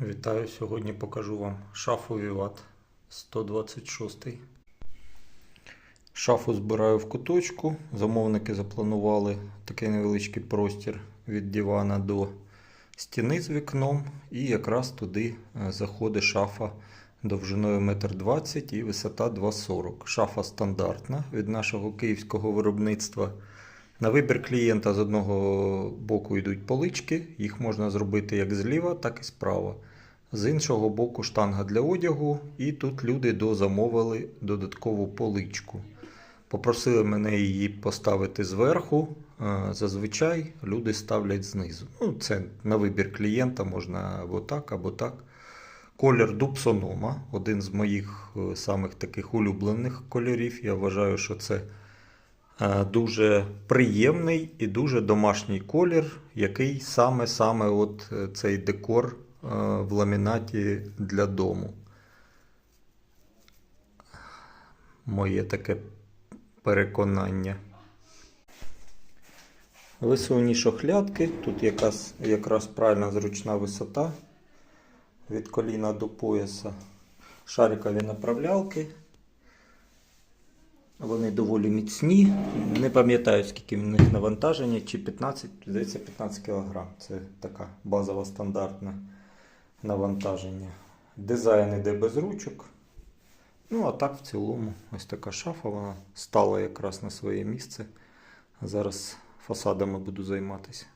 Вітаю! Сьогодні покажу вам шафу Vivat 126. Шафу збираю в куточку. Замовники запланували такий невеличкий простір від дивана до стіни з вікном. І якраз туди е, заходить шафа довжиною 1,20 м і висота 2,40 м. Шафа стандартна від нашого київського виробництва. На вибір клієнта з одного боку йдуть полички, їх можна зробити як зліва, так і справа. З іншого боку штанга для одягу, і тут люди дозамовили додаткову поличку. Попросили мене її поставити зверху. Е, Зазвичай люди ставлять знизу. Ну, це на вибір клієнта, можна або так, або так. Колір дупсонома, один з моїх е, самих таких улюблених кольорів. Я вважаю, що це Дуже приємний і дуже домашній колір, який саме-саме от е, цей декор е, в ламінаті для дому. Моє таке переконання. Висувні шохлядки. Тут якраз, якраз правильна зручна висота від коліна до пояса. Шарикові направлялки. Вони доволі міцні. Не пам'ятаю, скільки в них навантаження, чи 15, здається, 15 кг. Це така базова стандартне навантаження. Дизайн іде без ручок. Ну, а так в цілому, ось така шафа, вона стала якраз на своє місце. Зараз фасадами буду займатися.